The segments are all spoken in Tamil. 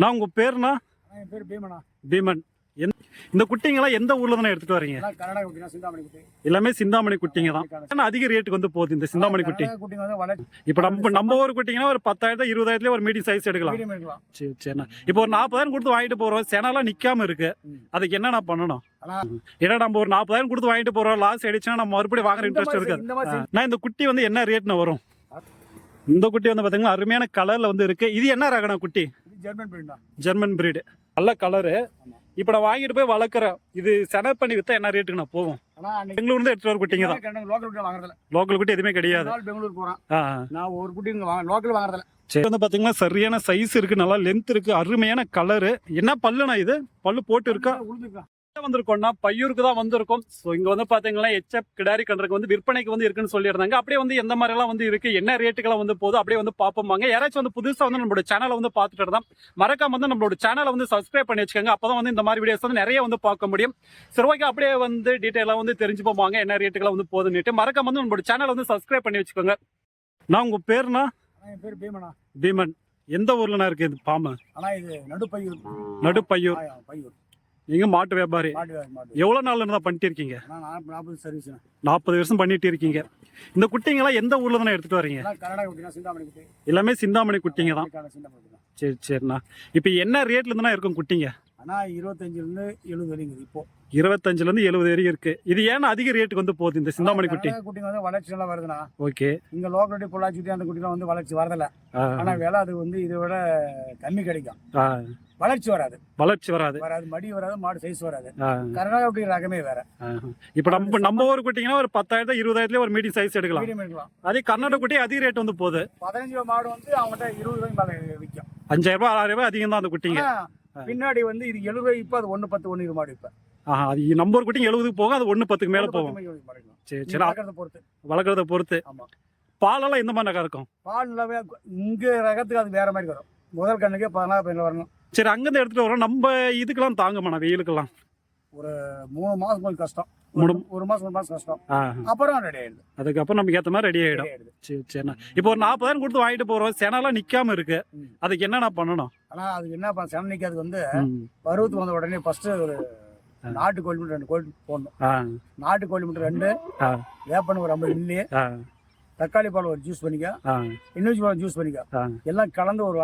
நான் உங்க பேருனா? என் பேர் பீமனா. பீமன். இந்த குட்டிங்கெல்லாம் எந்த ஊர்ல தானே எடுத்துட்டு வரீங்க? எல்லாம் சிந்தாமணி குட்டிங்க தான். அதிக ரேட்டுக்கு வந்து போகுது இந்த சிந்தாமணி குட்டி? இப்ப நம்ம நம்ம ஊர் குட்டிங்கன்னா ஒரு பத்தாயிரத்து இருபதாயிரத்துல ஒரு மீடியம் சைஸ் எடுக்கலாம். சரி சரிண்ணா இப்போ ஒரு நாற்பதாயிரம் கொடுத்து வாங்கிட்டு போறோம். செனாலாம் நிக்காம இருக்கு. அதுக்கு என்னண்ணா பண்ணணும்? ஏன்னா நம்ம ஒரு நாற்பதாயிரம் கொடுத்து வாங்கிட்டு போறோம். லாஸ் ஆயிடுச்சுன்னா நம்ம மறுபடியும் வாங்குற இன்ட்ரெஸ்ட் இருக்காது. நான் இந்த குட்டி வந்து என்ன ரேட்னு வரும்? இந்த குட்டி வந்து பாத்தீங்கன்னா அருமையான கலர்ல வந்து இருக்கு. இது என்ன ரகணா குட்டி? ஜெர்மன் பிரீட் ஜெர்மன் பிரீடு நல்ல கலரு. இப்போ நான் வாங்கிட்டு போய் வளர்க்குறேன். இது செனப் பண்ணி வித்தா என்ன ரேட்டுக்கு நான் அன்னைக்கு பெங்களூர்ல இருந்து எடுத்துட்டு வர குட்டிங்க தான். லோக்கல் குட்டி வாங்குறதுல லோக்கல் குட்டி எதுவுமே கிடையாது. பெங்களூர் போறான் ஆ, நான் ஒரு குட்டி இங்க வாங்க லோக்கல் வாங்குறதுல சரி வந்து பாத்தீங்கன்னா சரியான சைஸ் இருக்கு நல்லா லென்த் இருக்கு அருமையான கலரு என்ன பல்லுண்ணா இது? பல்லு போட்டு இருக்கா? உளுந்துருக்கான் வந்திருக்கோம்னா பையூருக்கு தான் வந்திருக்கோம். ஸோ இங்க வந்து பாத்தீங்கன்னா எச்எப் கிடாரி கன்றக்கு வந்து விற்பனைக்கு வந்து இருக்குன்னு சொல்லியிருந்தாங்க. அப்படியே வந்து எந்த மாதிரி எல்லாம் வந்து இருக்கு என்ன ரேட்டுக்கெல்லாம் வந்து போகுது அப்படியே வந்து பார்ப்போமாங்க யாராச்சும் வந்து புதுசா வந்து நம்மளோட சேனலை வந்து பார்த்துட்டு இருந்தா மறக்காம வந்து நம்மளோட சேனலை வந்து சப்ஸ்கிரைப் பண்ணி வச்சுக்கோங்க. அப்பதான் வந்து இந்த மாதிரி வீடியோஸ் வந்து நிறைய வந்து பார்க்க முடியும். சரி ஓகே அப்படியே வந்து டீட்டெயிலாக வந்து தெரிஞ்சு போவாங்க என்ன ரேட்டுக்கெல்லாம் வந்து போகுதுன்னுட்டு. மறக்காம வந்து நம்மளோட சேனலை வந்து சப்ஸ்கிரைப் பண்ணி வச்சுக்கோங்க. நான் உங்க பேருனா என் பேர் பீமனா பீமன். எந்த ஊர்லண்ணா இருக்கு இது? பாம்பு ஆனா இது நடுப்பையூர். நடுப்பையூர். பையூர். நீங்க மாட்டு வியாபாரி? மாட்டு வே- மாட்டு எவ்வளவு நாள்ல இருந்தா பண்ணிட்டு இருக்கீங்க? நாற்பது சர்வீஸ் நாற்பது வருஷம் பண்ணிட்டு இருக்கீங்க. இந்த குட்டிங்கெல்லாம் எந்த ஊர்ல தானே எடுத்துட்டு வரீங்க? எல்லாம் சிந்தாமணி குட்டிங்க தான். சரி சரிண்ணா. இப்போ என்ன ரேட்ல இருந்துனா இருக்கும் குட்டிங்க? ஆனா இருபத்தஞ்சுல இருந்து எழுபது வரைக்கும் இப்போ. இருபத்தஞ்சுல இருந்து எழுபது வரைக்கும் இருக்கு. இது ஏன்னா அதிக ரேட்டுக்கு வந்து போகுது இந்த சிந்தாமணி குட்டி? குட்டிங்க வந்து வளர்ச்சி நல்லா வருதுண்ணா. ஓகே. இங்க லோக்கல் குட்டி பொள்ளாச்சி குட்டி அந்த குட்டிலாம் வந்து வளர்ச்சி வரதில்ல. ஆனா விலை அது வந்து இதை விட கம்மி கிடைக்கும். வளர்ச்சி வராது. வளர்ச்சி வராது. வராது மடி வராது மாடு சைஸ் வராது. கர்நாடகா குட்டி ரகமே வேற. இப்போ நம்ம நம்ம ஊர் குட்டிங்கன்னா ஒரு பத்தாயிரத்து இருபதாயிரத்துல ஒரு மீடியம் சைஸ் எடுக்கலாம். அதே கர்நாடக குட்டி அதிக ரேட் வந்து போகுது. பதினஞ்சு ரூபா மாடு வந்து அவங்ககிட்ட இருபது மேல விற்கும் அஞ்சாயிரம் ரூபாய் ஆறாயிரம் ரூபாய் அதிகம் தான் அந்த குட்டிங்க. பின்னாடி வந்து இது எழுபது ரூபாய் இப்போ அது ஒண்ணு பத்து ஒன்று மாடு இப்போ. ஆஹா அது நம்ம ஊர் குட்டிங்க எழுபதுக்கு போகும் அது ஒன்று பத்துக்கு மேலே போகும். சரி சரி வளர்க்கறத பொறுத்து. வளர்க்குறத பொறுத்து. ஆமா. பாலெல்லாம் எந்த மாதிரி நகை இருக்கும்? பால் நல்லாவே இங்க ரகத்துக்கு அது வேற மாதிரி வரும். முதல் கண்ணுக்கே பதினாறு பதினேழு வரணும். சரி அங்கேருந்து எடுத்துட்டு வரோம். நம்ம இதுக்கெல்லாம் தாங்கம்மா வெயிலுக்கெல்லாம் மூணு மாசம் கொஞ்சம் கஷ்டம். மூணு- ஒரு- ஒரு மாசம் ஒரு மாசம் கஷ்டம். அப்புறம் ரெடி ஆயிடுது. அதுக்கப்புறம் நமக்கு ஏற்ற மாதிரி ரெடி ஆகிடும் சரி சரிண்ணா இப்போ ஒரு நாற்பதாயிரம் கொடுத்து வாங்கிட்டு போகிறோம் செனாலாம் நிற்காம இருக்கு. அதுக்கு என்னண்ணா பண்ணணும்? ஆனா அதுக்கு என்ன பண்ண சென்னைக்கு அது வந்து. பருவத்துக்கு வந்த உடனே ஃபர்ஸ்ட் ஒரு நாட்டு கோழி மட்டும் ரெண்டு கோழி போடணும். நாட்டு கோழி மட்டும் ரெண்டு ஆ. வேப்பன் ஒரு ஐம்பது மில்லி தக்காளி பால் ஒரு ஜூஸ் பண்ணிக்க. இன்னொரு பழம் ஜூஸ் பண்ணிக்க. எல்லாம் கலந்து ஒரு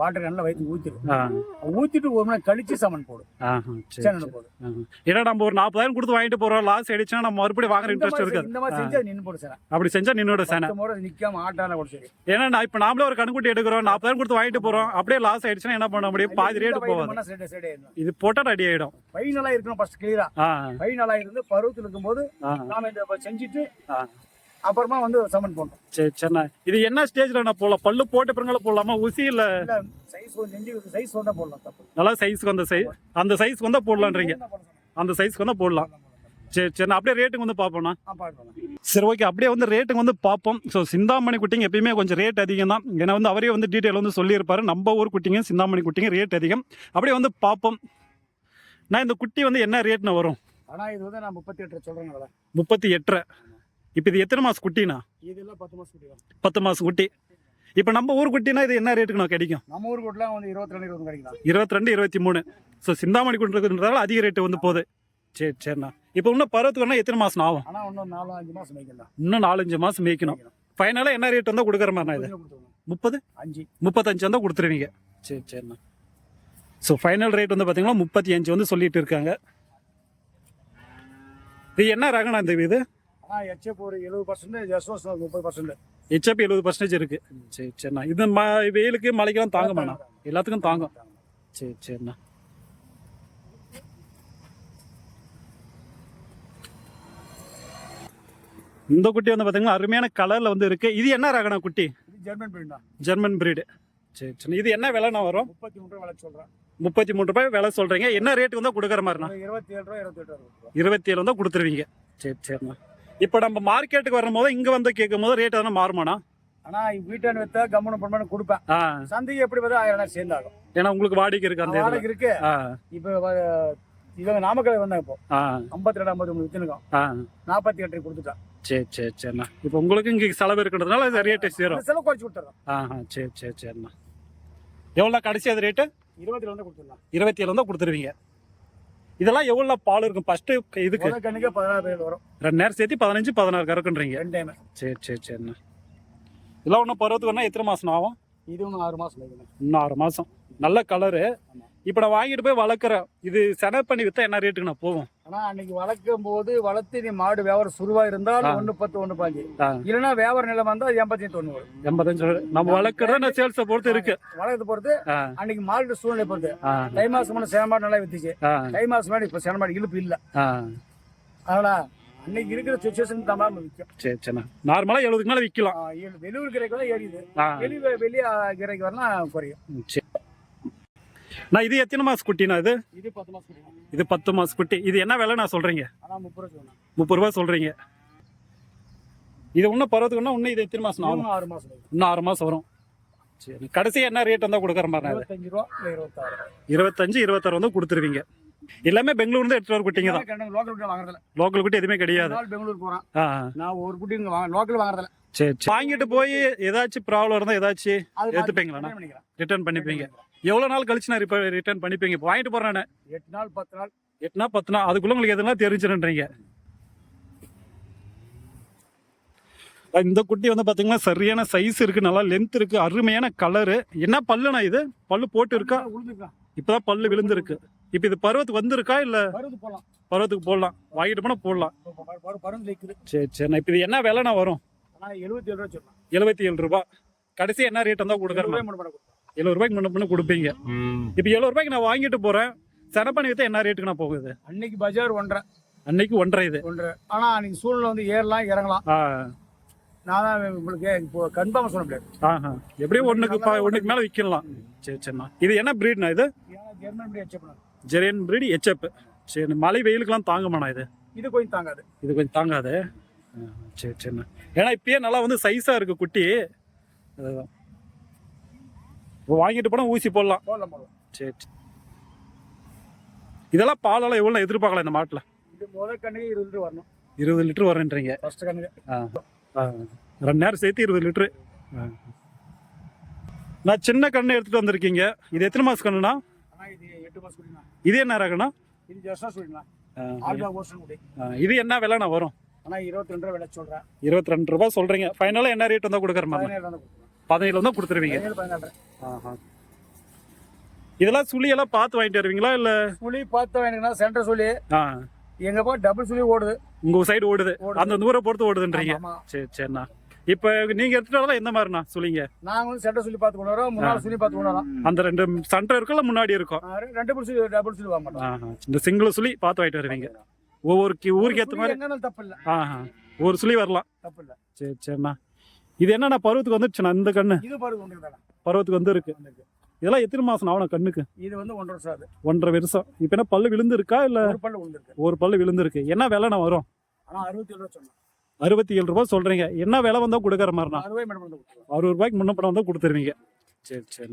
வாட்டர் நல்லா வயிற்று ஊத்திடும் ஊத்திட்டு ஒரு மணி கழிச்சு சமன் போடும் சேனல் போடும். ஏன்னா நம்ம ஒரு நாற்பதாயிரம் கொடுத்து வாங்கிட்டு போகிறோம் லாஸ் ஆயிடுச்சுன்னா நம்ம மறுபடியும் வாங்குற இன்ட்ரெஸ்ட் மாதிரி இருக்காது. இந்த மாதிரி செஞ்சு நின்று போடும் சேனை அப்படி செஞ்சா நின்னோட சேனை நிக்காம ஆட்டான கூட சரி ஏன்னா இப்போ நாமளே ஒரு கண்குட்டி எடுக்கிறோம். நாற்பதாயிரம் கொடுத்து வாங்கிட்டு போகிறோம் அப்படியே லாஸ் ஆயிடுச்சுன்னா என்ன பண்ண முடியும்? பாதி சைடு சைடு இது போட்டால் ரெடி ஆகிடும் ஃபைனலா இருக்கணும் ஃபர்ஸ்ட் கிளியரா ஃபைனலா இருந்து பருவத்தில் இருக்கும்போது நாம இந்த இப்ப செஞ்சுட்டு அப்புறமா வந்து சமன் பண்ணணும் சரி சரிண்ணா இது என்ன ஸ்டேஜ்ல நான் போடலாம்? பல்லு போட்ட பிறங்களை போடலாமா? ஊசி இல்ல? சைஸ் சைஸ் ஒன்றா போடலாம் நல்லா சைஸ்க்கு வந்த சைஸ் அந்த சைஸ்க்கு வந்தா போடலான்றீங்க? அந்த சைஸ்க்கு வந்தா போடலாம். சரி சரி அப்படியே ரேட்டுக்கு வந்து பார்ப்போம்ண்ணா. சரி ஓகே அப்படியே வந்து ரேட்டுக்கு வந்து பார்ப்போம். ஸோ சிந்தாமணி குட்டிங்க எப்பயுமே கொஞ்சம் ரேட் அதிகம் தான் ஏன்னா வந்து அவரே வந்து டீட்டெயில் வந்து சொல்லியிருப்பாரு. நம்ம ஊர் குட்டிங்க சிந்தாமணி குட்டிங்க ரேட் அதிகம். அப்படியே வந்து பார்ப்போம். நான் இந்த குட்டி வந்து என்ன ரேட்னு வரும்? ஆனா இது வந்து நான் முப்பத்தி எட்டு சொல்றேன் முப்பத்தி எட்டரை இப்போ இது எத்தனை மாதம் குட்டினா? இதெல்லாம் பத்து மாசம் குட்டி பத்து மாதம் குட்டி. இப்போ நம்ம ஊர் குட்டினா இது என்ன ரேட்டுக்கு நான் கிடைக்கும்? நம்ம ஊர் கூட்டலாம் வந்து இருபத்தி ரெண்டு இருபது கிடைக்கலாம் இருபத்தி ரெண்டு இருபத்தி மூணு ஸோ சிந்தாமணி குண்டுன்றதால அதிக ரேட்டு வந்து போகுது. சரி சரிண்ணா. இப்போ இன்னும் பருவத்துக்கு வேணா எத்தனை மாதம் ஆகும்? ஆனா இன்னும் நாலு அஞ்சு மாசம் மேய்க்கலாம் இன்னும் நாலஞ்சு மாதம் மேய்க்கணும். ஃபைனலாக என்ன ரேட் வந்தால் கொடுக்குற மாதிரிண்ணா இது? முப்பது? அஞ்சு. முப்பத்தஞ்சு வந்தால் கொடுத்துருவீங்க. சரி சரிண்ணா. ஸோ ஃபைனல் ரேட் வந்து பார்த்தீங்கன்னா முப்பத்தி அஞ்சு வந்து சொல்லிட்டு இருக்காங்க. இது என்ன ரகண்ணா இந்த இது ஆனா எச்எப் ஒரு எழுபது பர்சன்ட் எஸ்ஓஸ் முப்பது பர்சன்ட் ஹெச்எப் எழுபது பர்சன்டேஜ் இருக்கு. சரி சரிண்ணா. இது ம வெயிலுக்கு மழைக்கெல்லாம் தாங்குமாண்ணா எல்லாத்துக்கும் தாங்கும். சரி சரிண்ணா. இந்த குட்டி வந்து பார்த்தீங்கன்னா அருமையான கலர்ல வந்து இருக்கு. இது என்ன ரகணா குட்டி? ஜெர்மன் பிரீட் தான் ஜெர்மன் பிரீடு சரி சரி. இது என்ன விலைண்ணா வரும்? முப்பத்தி மூணு ரூபா விலை சொல்றேன். முப்பத்தி மூணு ரூபாய் விலை சொல்றீங்க. என்ன ரேட்டுக்கு வந்தா கொடுக்குற மாதிரிண்ணா? இருபத்தி ஏழு ரூபா இருபத்தி எட்டு ரூபா இருபத்தி ஏழு வந்தா கொடுத்துருவீங்க. சரி சரிண்ணா. இப்போ நம்ம மார்க்கெட்டுக்கு வரும்போது இங்க வந்து கேட்கும் போது ரேட் எதனா மாறுமாண்ணா? ஆனா வீட்டாண்டு வித்தா கம்முன்னு பண்ணு கொடுப்பேன். ஆ. சந்தைக்கு எப்படி பார்த்தா ஆயிரம் சேர்ந்தாகும் ஏன்னா உங்களுக்கு வாடகை இருக்கு அந்த. வாடகை இருக்கு. ஆ. இப்போ இவங்க நாமக்கல் வந்தாங்க இப்போ. ஆ. ஐம்பத்தி ரெண்டு ஐம்பத்தி மூணு வித்துனுக்கோம் ஆ. நாற்பத்தி எட்டு கொடுத்துட்டான் சரி சரி சரிண்ணா. இப்போ உங்களுக்கு இங்கே செலவு இருக்கிறதுனால ரேட்டு சேரும் செலவு குறைச்சு கொடுத்துறோம். ஆஹா சரி சரி சரிண்ணா. எவ்வளோ கடைசி அது ரேட்டு இருபத்தி ரெண்டு கொடுத்துடலாம். இருபத்தி ஏழு தான் கொடுத்துருவீங்க. இதெல்லாம் எவ்வளோ பால் இருக்கும்? ஃபர்ஸ்ட் இதுக்கு. கண்ணுக்கு பதினாறு பேர் வரும். ரெண்டு நேரம் சேர்த்து பதினஞ்சு பதினாறு கறக்குன்றீங்க. ரெண்டு டைம். சரி சரி சரிண்ணா இதெல்லாம் ஒன்றும் பருவத்துக்கு வேணா எத்தனை மாதம் ஆகும்? இது ஒன்று ஆறு மாசம் இருக்குண்ணே இன்னும் ஆறு மாதம் நல்ல கலரு. இப்போ நான் வாங்கிட்டு போய் வளர்க்குறேன். இது செனை பண்ணி விற்றா என்ன ரேட்டுக்கு நான் போகும் ஆனா அன்னைக்கு வளர்க்கும் போது வளர்த்து நீ மாடு வியாபாரம் சுருவா இருந்தால். ஒண்ணு பத்து ஒண்ணு பாஞ்சு. இல்லைன்னா வியாபார நிலம் வந்தா எண்பத்தி தொண்ணூறு. எண்பத்தஞ்சு நம்ம வளர்க்குறத நான் சேல்ஸை பொறுத்து இருக்கு. வளர்க்கறது பொறுத்து அன்னைக்கு மாடு சூழ்நிலை பொறுத்து. தை மாசம் முன்ன சேன மாடு நல்லா வித்துச்சு. தை மாசம் இப்ப சேன மாடு இழுப்பு இல்ல. அதனால அன்னைக்கு இருக்கிற சுச்சுவேஷன் தான் விற்கும் சரி சரிண்ணா நார்மலாக எழுபதுக்கு மேலே விற்கலாம் வெளியூர் கிரைக்கு தான் ஏறியுது ஆ. வெளி வெளியே கிரைக்கு வரலாம் குறையும். சரி. நான் இது எத்தனை மாச குட்டிண்ணா இது? இது பத்து மாசம் இது பத்து மாச குட்டி. இது என்ன விலை நான் சொல்றீங்க முப்பது ரூபா முப்பது ரூபா சொல்றீங்க. இது இன்னும் பருவத்துக்குன்னா இன்னும் இது எத்தனை மாசம் ஆகும்? ஆறு மாசம். இன்னும் ஆறு மாசம் வரும். சரி கடைசி என்ன ரேட் வந்தா கொடுக்குற மாதிரி? இருபத்தஞ்சு ரூபா இருபத்தாறு. இருபத்தஞ்சு இருபத்தாறு வந்து கொடுத்துருவீங்க. எல்லாமே பெங்களூர்ல எடுத்துட்டு வர குட்டிங்க தான். லோக்கல் குட்டி வாங்குறதில்ல. லோக்கல் குட்டி எதுவுமே கிடையாது. நாள் பெங்களூர் போறான் நான் ஒரு குட்டி இங்க லோக்கல் வாங்குறதில்ல. சரி வாங்கிட்டு போய் ஏதாச்சும் ப்ராப்ளம் இருந்தால் ஏதாச்சும் பண்ணிக்கலாம். ரிட்டர்ன் பண்ணிப்பீங்க. எவ்வளோ நாள் கழிச்சு நான் இப்போ ரிட்டர்ன் பண்ணிப்பீங்க? இப்போ வாங்கிட்டு போறேன் எட்டு நாள் பத்து நாள். எட்டுனா பத்து நாள். அதுக்குள்ள உங்களுக்கு எதுனா தெரிஞ்சிருன்றீங்க இந்த குட்டி வந்து பாத்தீங்கன்னா சரியான சைஸ் இருக்கு நல்லா லென்த் இருக்கு அருமையான கலரு என்ன பல்லுண்ணா இது? பல்லு போட்டு இருக்கா? இப்பதான் பல்லு விழுந்திருக்கு. இப்போ இது பருவத்துக்கு வந்திருக்கா இல்ல பருவத்துக்கு போடலாம். வாங்கிட்டு போனா போடலாம். சரி சரி. இப்போ இது என்ன விலைண்ணா வரும்? ஆனா எழுபத்தி ஏழு ரூபா எழுபத்தி ஏழு ரூபாய் கடைசி என்ன ரேட் வந்தா கொடுக்குறேன் எழுபது ரூபாய்க்கு முன்ன பண்ணி கொடுப்பீங்க. இப்போ எழுபது ரூபாய்க்கு நான் வாங்கிட்டு போறேன். செனப்பண்ணி வித்தா என்ன ரேட்டுக்கு நான் போகுது? அன்னைக்கு பஜார் ஒன்றரை. அன்னைக்கு ஒன்றரை இது. ஒன்றரை. ஆனா அன்னைக்கு சூழ்நிலை வந்து ஏறலாம் இறங்கலாம். நான் தான் உங்களுக்கு இப்போ கன்ஃபார்ம் சொல்ல முடியாது. ஆஹா. எப்படியும் ஒண்ணுக்கு பா- ஒண்ணுக்கு மேல விற்கலாம் சரி சரிண்ணா இது என்ன பிரீட்ண்ணா இது? ஜெர்மன் படி வச்சு பண்ணாது ஜெரியன் பிரீட் எச்எப் சரி மழை வெயிலுக்கெல்லாம் தாங்குமாண்ணா இது? இது கொஞ்சம் தாங்காது. இது கொஞ்சம் தாங்காது? சரி சரிண்ணா ஏன்னா இப்பயே நல்லா வந்து சைஸா இருக்கு குட்டி. அதுதான். இப்போ வாங்கிட்டு போனா ஊசி போடலாம். போடலாம் போடலாம். சரி. இதெல்லாம் பாலெல்லாம் எவ்வளோ எதிர்பார்க்கலாம் இந்த மாட்டில்? இது முதல் கண்ணுக்கு இருபது லிட்டர் வரணும். இருபது லிட்டர் வரேன்றீங்க. ஃபர்ஸ்ட் கண்ணுக்கு. ஆ. ரெண்டு நேரம் சேர்த்து இருபது லிட்டரு. ஆ. நான் சின்ன கண்ணு எடுத்துட்டு வந்திருக்கீங்க. இது எத்தனை மாசம் கண்ணுண்ணா இது என்ன ரகண்ணா இது என்ன விலைண்ணா வரும்? ஆனா இருபத்தி ரெண்டு ரூபா விலை சொல்றேன். இருபத்தி ரெண்டு ரூபாய் சொல்றீங்க ஃபைனலாக என்ன ரேட் வந்தால் கொடுக்குற மாதிரி பதினேழு தான் கொடுத்துருவீங்க. ஆஹா. இதெல்லாம் சுழியெல்லாம் பார்த்து வாங்கிட்டு வருவீங்களா இல்லை? சுழி பார்த்து வேணுங்கன்னா சென்டர் சுழி. ஆ. எங்க போய் டபுள் சுழி ஓடுது. உங்க சைடு ஓடுது. அந்த தூரம் பொறுத்து ஓடுதுன்றீங்க. சரி சரிண்ணா. இப்போ நீங்க எடுத்துட்டு வரலாம் எந்த மாதிரிண்ணா சொல்லிங்க நாங்க வந்து சென்டர் சுழி பார்த்து கொண்டு வரோம் முன்னாள் சுழி பார்த்து கொண்டு வரோம் அந்த ரெண்டு சென்டர் இருக்குல்ல முன்னாடி இருக்கும் ரெண்டு புல் சுழி டபுள் சுழி வாங்க. இந்த சிங்கிள் சுழி பார்த்து வாங்கிட்டு வருவீங்க. ஒவ்வொரு ஊருக்கு ஏற்ற சுழி மாதிரி தப்பு இல்ல ஆஹா. ஒரு சுழி வரலாம். தப்பு இல்ல சரி சரிண்ணா. இது என்னண்ணா பருவத்துக்கு வந்துருச்சுண்ணா இந்த கண்ணு? இது பருவத்துக்கு வந்து இருக்கு இதெல்லாம் எத்தனை மாசம் ஆகணும் கண்ணுக்கு? இது வந்து ஒன்றரை வருஷம் ஆகுது. ஒன்றரை வருஷம். இப்போ என்ன பல்லு விழுந்திருக்கா இல்ல ஒரு பல்லு விழுந்திருக்கு. ஒரு பல்லு விழுந்திருக்கு? என்ன விலைண்ணா வரும்? ஆனா அறுபத்தி ஏழு ரூபா சொன்னேன் அறுபத்தி ஏழு ரூபாய் சொல்றீங்க. என்ன விலை வந்தா கொடுக்குற மாதிரிண்ணா? அறுபது மேடம் வந்து கொடுத்துருவோம் அறுபது ரூபாய்க்கு முன்ன படம் வந்தா கொடுத்துருவீங்க. சரி சரி.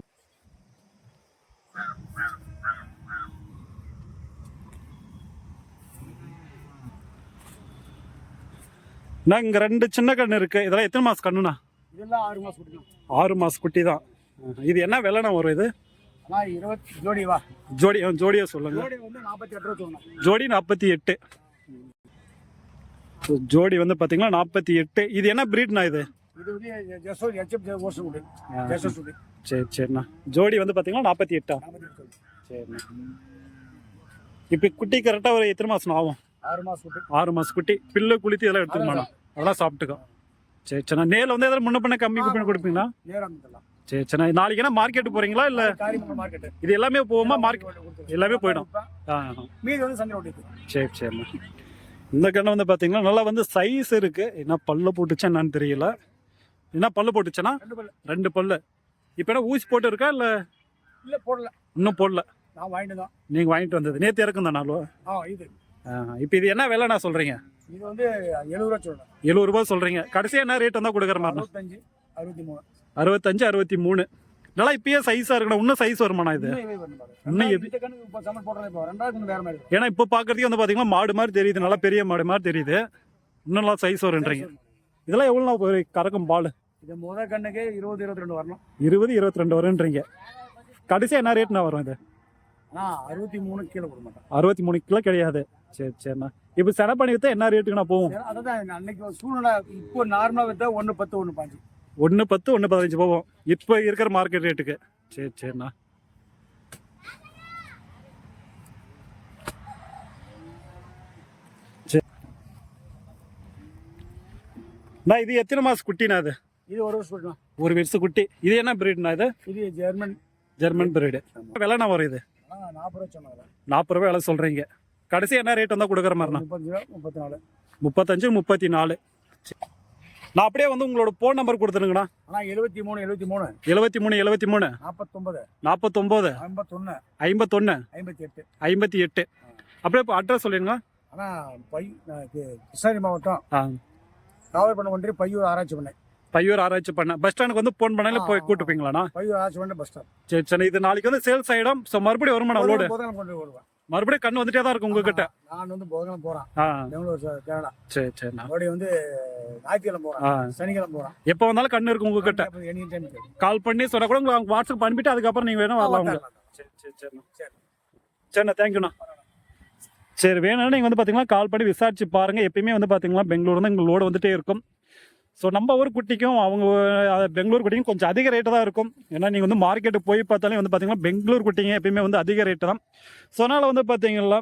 நான் இங்க ரெண்டு சின்ன கண்ணு இருக்கு. இதெல்லாம் எத்தனை மாசம் கண்ணுண்ணா? இதெல்லாம் ஆறு மாசம் கொடுக்கணும் ஆறு மாச குட்டி தான் இது என்ன விலைண்ணா வரும் இது? இருபத்தி ஜோடி வா. ஜோடி ஜோடியா சொல்லுங்க. ஜோடி நாற்பத்தி எட்டு ஜோடி வந்து பாத்தீங்கன்னா நாற்பத்தி எட்டு. இது என்ன பிரீட்ண்ணா இது? சரி சரிண்ணா. ஜோடி வந்து பாத்தீங்கன்னா நாற்பத்தி எட்டா? சரிண்ணா. இப்போ குட்டி கரெக்டாக ஒரு எத்தனை மாதம் ஆகும்? ஆறு மாசம் குடி ஆறு மாதம் குட்டி. பில்லு குளித்து இதெல்லாம் எடுத்துக்கணும் அதெல்லாம் சாப்பிட்டுக்கோ. சரி சரிண்ணா. நேரில் வந்து எதாவது முன்ன பண்ண கம்மி பண்ணி கொடுப்பீங்களா? நேரம் சரி சரிண்ணா நாளைக்கு என்ன மார்க்கெட்டு போகிறீங்களா இல்லை? இது எல்லாமே போகுமா? மார்க்கெட் எல்லாமே போயிடும். மீதி வந்து சந்தை சரி சரிண்ணா இந்த கண்ணை வந்து பார்த்தீங்கன்னா நல்லா வந்து சைஸ் இருக்குது என்ன பல்ல போட்டுச்சா என்னன்னு தெரியல. என்ன பல்லு போட்டுச்சுன்னா? ரெண்டு பல்லு. இப்போ என்ன ஊசி போட்டு இருக்கா இல்லை? இல்ல போடல. இன்னும் போடல. நான் வாங்கிட்டு தான் நீங்கள் வாங்கிட்டு வந்தது. நேற்று இறக்கும் தான் நாளும் ஆ இது. இப்போ இது என்ன விலை நான் சொல்கிறீங்க இது வந்து எழுபது ரூபா சொல்லணும் எழுபது ரூபாய் சொல்கிறீங்க கடைசியாக என்ன ரேட் வந்தால் கொடுக்குற மாதிரி அறுபத்தஞ்சு அறுபத்தி மூணு. அறுபத்தஞ்சு அறுபத்தி மூணு நல்லா இப்பயே சைஸாக இருக்கணும். இன்னும் சைஸ் வருமாண்ணா இது? இன்னும். ஏன்னா இப்போ பார்க்கறதுக்கு வந்து பார்த்தீங்கன்னா மாடு மாதிரி தெரியுது. நல்லா பெரிய மாடு மாதிரி தெரியுது. இன்னும் நல்லா சைஸ் வருன்றீங்க இதெல்லாம் எவ்வளோ ஒரு கறக்கும் பால்? இது முத கண்ணுக்கு இருபது இருபத்தி ரெண்டு வரணும். இருபது இருபத்தி ரெண்டு வருன்றீங்க கடைசியாக என்ன ரேட்னா வரும் இது? அறுபத்தி மூணு கீழே கொடுக்க மாட்டேன் அறுபத்தி மூணு கிலோ கிடையாது. சரி சரிண்ணா. இப்போ செட பண்ணி விற்றா என்ன ரேட்டுக்குண்ணா போகும்? அதான் அன்னைக்கு சூழ்நிலை. இப்போ நார்மலா வித்தா ஒண்ணு பத்து ஒண்ணு பாஞ்சு. ஒன்று பத்து ஒன்று பதினஞ்சு போவோம். இப்போ இருக்கிற மார்க்கெட் ரேட்டுக்கு சரி சரிண்ணா. சரி அண்ணா இது எத்தனை மாதம் குட்டிண்ணா இது? இது ஒரு வருஷம் கொடுக்கலாம் ஒரு வருஷம் குட்டி. இது என்ன பிரீட்ண்ணா இது? இது ஜெர்மன் ஜெர்மன் பிரீடு விலைண்ணா வரும் இது? நாற்பது ரூபா ரூபாய் விலை சொல்கிறீங்க கடைசி என்ன ரேட் வந்தால் கொடுக்குற மாதிரிண்ணா? முப்பத்தஞ்சு முப்பத்தி நாலு. முப்பத்தஞ்சு முப்பத்தி நாலு. நான் அப்படியே வந்து உங்களோட ஃபோன் நம்பர் கொடுத்துருங்கண்ணா ஆனா எழுபத்தி மூணு எழுபத்தி மூணு எழுபத்தி மூணு எழுபத்தி மூணு நாற்பத்தொன்பது நாற்பத்தொம்போது ஐம்பத்தொன்னு. ஐம்பத்தொன்று ஐம்பத்தி எட்டு ஐம்பத்தி எட்டு அப்படியே இப்போ அட்ரஸ் சொல்லிடுங்க. ஆனா பை கிருஷ்ணகிரி மாவட்டம். காவல்பண்ண ஒன்றிய பையூர் ஆராய்ச்சி பண்ணேன் பையூர் ஆராய்ச்சி பண்ண. பஸ் ஸ்டாண்டுக்கு வந்து ஃபோன் பண்ணாலே போய் கூட்டுப்பீங்களாண்ணா? பையூர் ஆராய்ச்சி பண்ண பஸ் ஸ்டாப் சரி சரி இது நாளைக்கு வந்து சேல்ஸ் ஆகிடும் ஸோ மறுபடியும் வருமா லோடு மறுபடியும் கண் வந்துட்டே தான் இருக்கும் உங்ககிட்ட. நான் வந்து போதகம் போறேன். பெங்களூர் கேரளா. சரி சரிண்ணா. மறுபடியும் வந்து ஞாயிற்றுக்கிழமை போறேன். சனிக்கிழமை போறேன். எப்போ வந்தாலும் கண் இருக்கும் உங்ககிட்ட. கால் பண்ணி சொன்னா கூட உங்களுக்கு வாட்ஸ்அப் அனுப்பிட்டு அதுக்கப்புறம் நீங்கள் வேணும் வரலாம் சரி சரி சரி சரிண்ணா. தேங்க்யூண்ணா சரி வேணும்னா நீங்கள் வந்து பார்த்தீங்கன்னா கால் பண்ணி விசாரிச்சு பாருங்கள் எப்பயுமே வந்து பார்த்தீங்கன்னா பெங்களூர் வந்து எங்கள் லோடு வந்துட்டே இருக்கும். ஸோ நம்ம ஊர் குட்டிக்கும் அவங்க பெங்களூர் குட்டிக்கும் கொஞ்சம் அதிக ரேட்டு தான் இருக்கும். ஏன்னா நீங்கள் வந்து மார்க்கெட்டு போய் பார்த்தாலே வந்து பார்த்தீங்கன்னா பெங்களூர் குட்டிங்க எப்பயுமே வந்து அதிக ரேட்டு தான். ஸோ அதனால் வந்து பார்த்தீங்கன்னா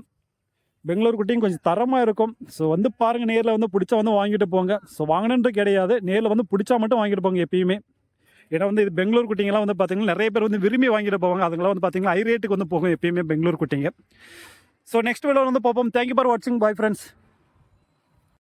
பெங்களூர் குட்டியும் கொஞ்சம் தரமாக இருக்கும். ஸோ வந்து பாருங்கள் நேரில் வந்து பிடிச்சா வந்து வாங்கிட்டு போங்க. ஸோ வாங்கணுன்றது கிடையாது. நேரில் வந்து பிடிச்சா மட்டும் வாங்கிட்டு போங்க எப்பயுமே. ஏன்னா வந்து இது பெங்களூர் குட்டிங்கெல்லாம் வந்து பார்த்தீங்கன்னா நிறைய பேர் வந்து விரும்பி வாங்கிட்டு போவாங்க. அதுங்களாம் வந்து பார்த்தீங்கன்னா ஹை ரேட்டுக்கு வந்து போகும் எப்பயுமே பெங்களூர் குட்டிங்க. ஸோ நெக்ஸ்ட் வீடியோ வந்து பார்ப்போம். தேங்க்யூ ஃபார் வாட்சிங் பாய் ஃப்ரெண்ட்ஸ்